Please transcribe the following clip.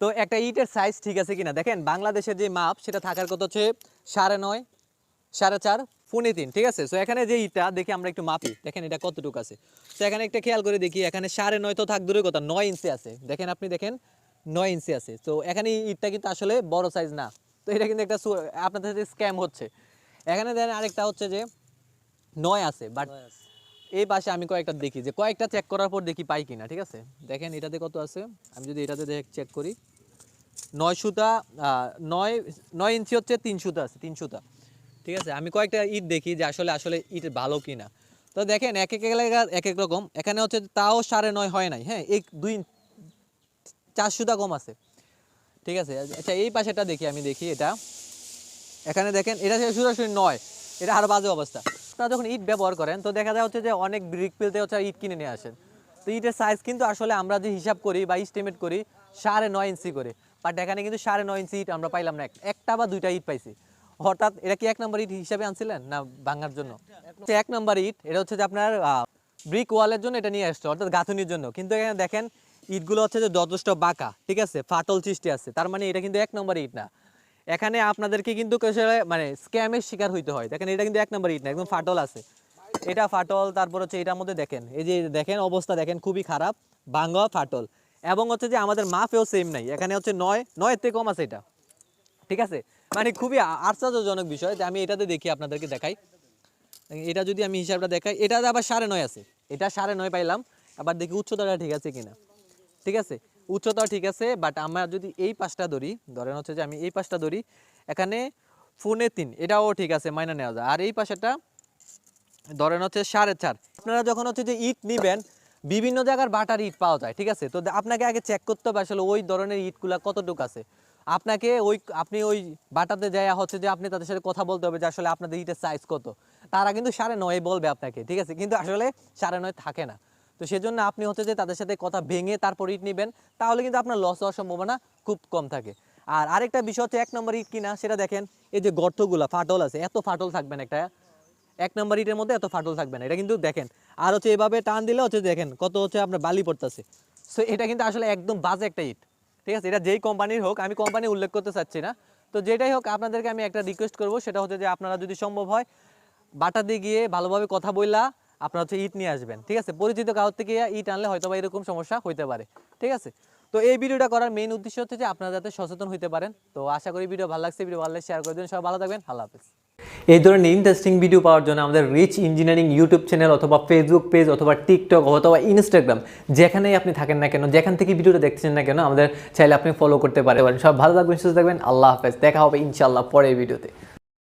তো একটা ইটের সাইজ ঠিক আছে কিনা? দেখেন, বাংলাদেশের যে মাপ, সেটা থাকার কথা হচ্ছে সাড়ে নয়, সাড়ে চার, পৌনে তিন, ঠিক আছে? তো এখানে যে ইটটা দেখি আমরা একটু মাপি। দেখেন, এটা কতটুকু আছে? তো এখানে একটা খেয়াল করে দেখি, এখানে সাড়ে নয় তো থাক, দূরের কথা, নয় ইঞ্চি আছে। দেখেন আপনি, দেখেন, নয় ইঞ্চি আছে। তো এখানে ইটটা কিন্তু আসলে বড় সাইজ না। তো, এটা কিন্তু একটা সু- আপনাদের সাথে স্ক্যাম হচ্ছে। এখানে দেখেন আরেকটা হচ্ছে যে, নয় আছে বাট এই পাশে আমি কয়েকটা দেখি যে কয়েকটা চেক করার পর দেখি পাই কিনা, ঠিক আছে? দেখেন এটাতে কত আছে? আমি যদি এটাতে চেক করি। নয় সুতা নয় নয় ইঞ্চি হচ্ছে তিন সুতা আছে, তিন সুতা। ঠিক আছে? আমি কয়েকটা ইট দেখি যে আসলে আসলে ইট ভালো কিনা। তো দেখেন, এক এক এলাকার এক এক রকম। এখানে হচ্ছে তাও সাড়ে নয় হয় নাই হ্যাঁ? এক, দুই, চার সুতা কম আছে। ঠিক আছে? আচ্ছা এই পাশেটা দেখি, আমি দেখি এটা। এখানে দেখেন, এটা সরাসরি নয়। এটা আরও বাজে অবস্থা। আপনারা যখন ইট ব্যবহার করেন, তো দেখা যায় হচ্ছে যে অনেক ব্রিক পিলতে হচ্ছে ইট কিনে নিয়ে আসেন। তো ইটের সাইজ কিন্তু আসলে আমরা যে হিসাব করি বা এস্টিমেট করি, সাড়ে নয় ইঞ্চি করে। বাট এখানে কিন্তু সাড়ে নয় ইঞ্চি ইট আমরা পাইলাম না। একটা বা দুইটা ইট পাইছি। হঠাৎ এটা কি এক নম্বর ইট হিসাবে আনছিলেন না ভাঙার জন্য? এক নম্বর ইট, এটা হচ্ছে যে আপনার ব্রিক ওয়ালের জন্য এটা নিয়ে আসছে, অর্থাৎ গাঁথনির জন্য। কিন্তু এখানে দেখেন, ইটগুলো হচ্ছে যে যথেষ্ট বাঁকা, ঠিক আছে? ফাটল সৃষ্টি আছে। তার মানে এটা কিন্তু এক নম্বর ইট না। এখানে আপনাদেরকে কিন্তু মানে স্ক্যামের শিকার হইতে হয়। দেখেন, এটা কিন্তু এক নম্বর ইট না, একদম ফাটল আছে। এটা ফাটল, তারপর হচ্ছে এটার মধ্যে দেখেন, এই যে দেখেন অবস্থা, দেখেন খুবই খারাপ ভাঙা ফাটল। এবং হচ্ছে যে আমাদের মাপেও সেম নাই, এখানে হচ্ছে নয়, নয়ের থেকে কম আছে এটা। ঠিক আছে? মানে খুবই আশ্চর্যজনক বিষয় যে আমি এটাতে দেখি, আপনাদেরকে দেখাই। এটা যদি আমি হিসাবটা দেখাই এটা আবার সাড়ে নয় আছে। এটা সাড়ে নয় পাইলাম, আবার দেখি উচ্চতাটা ঠিক আছে কিনা। ঠিক আছে? উচ্চতা ঠিক আছে বাট আমরা যদি এই পাঁচটা ধরি, ধরেন হচ্ছে যে আমি এই পাঁচটা ধরি, এখানে ফোনে তিন, এটাও ঠিক আছে, মাইনা নেওয়া যায়। আর এই পাশেটা ধরেন হচ্ছে সাড়ে চার। আপনারা যখন হচ্ছে যে ইট নিবেন, বিভিন্ন জায়গার বাটার ইট পাওয়া যায়, ঠিক আছে? তো আপনাকে আগে চেক করতে হবে আসলে ওই ধরনের ইটগুলা কতটুকু আছে। আপনাকে ওই, আপনি ওই বাটাতে যাইয়া হচ্ছে যে আপনি তাদের সাথে কথা বলতে হবে যে আসলে আপনাদের ইটের সাইজ কত। তারা কিন্তু সাড়ে নয় বলবে আপনাকে, ঠিক আছে? কিন্তু আসলে সাড়ে নয় থাকে না। তো সেজন্য আপনি হচ্ছে যে তাদের সাথে কথা ভেঙে তারপর ইট নেবেন, তাহলে কিন্তু আপনার লস হওয়ার সম্ভাবনা খুব কম থাকে। আর আরেকটা বিষয় হচ্ছে এক নম্বর ইট কিনা, সেটা দেখেন, এই যে গর্তগুলা, ফাটল আছে, এত ফাটল থাকবেন একটা, এক নম্বর ইটের মধ্যে এত ফাটল থাকবে না, এটা কিন্তু দেখেন। আর হচ্ছে এভাবে টান দিলে হচ্ছে দেখেন, কত হচ্ছে আপনার বালি পড়তেছে। সো এটা কিন্তু আসলে একদম বাজে একটা ইট ঠিক আছে? এটা যেই কোম্পানির হোক, আমি কোম্পানি উল্লেখ করতে চাচ্ছি না। তো যেটাই হোক, আপনাদেরকে আমি একটা রিকোয়েস্ট করব, সেটা হচ্ছে যে আপনারা যদি সম্ভব হয় বাটা দিয়ে গিয়ে ভালোভাবে কথা বললা আপনারা হচ্ছে ইট নিয়ে আসবেন, ঠিক আছে? পরিচিত কারোর থেকে ইট আনলে হয়তো বা এরকম সমস্যা হইতে পারে, ঠিক আছে? তো এই ভিডিওটা করার মেইন উদ্দেশ্য হচ্ছে যে আপনারা যাতে সচেতন হইতে পারেন। তো আশা করি ভিডিও ভালো লাগছে, ভিডিও ভালো লাগলে শেয়ার করে দিন সবাই ভালো থাকবেন, আল্লাহ হাফেজ। এই ধরনের ইন্টারেস্টিং ভিডিও পাওয়ার জন্য আমাদের রিচ ইঞ্জিনিয়ারিং ইউটিউব চ্যানেল অথবা ফেসবুক পেজ অথবা টিকটক অথবা ইনস্টাগ্রাম যেখানেই আপনি থাকেন না কেন, যেখান থেকে ভিডিওটা দেখছেন না কেন, আমাদের চাইলে আপনি ফলো করতে পারেন। সব ভালো থাকবেন, সুস্থ থাকবেন, আল্লাহ হাফেজ। দেখা হবে ইনশাআল্লাহ পরের ভিডিওতে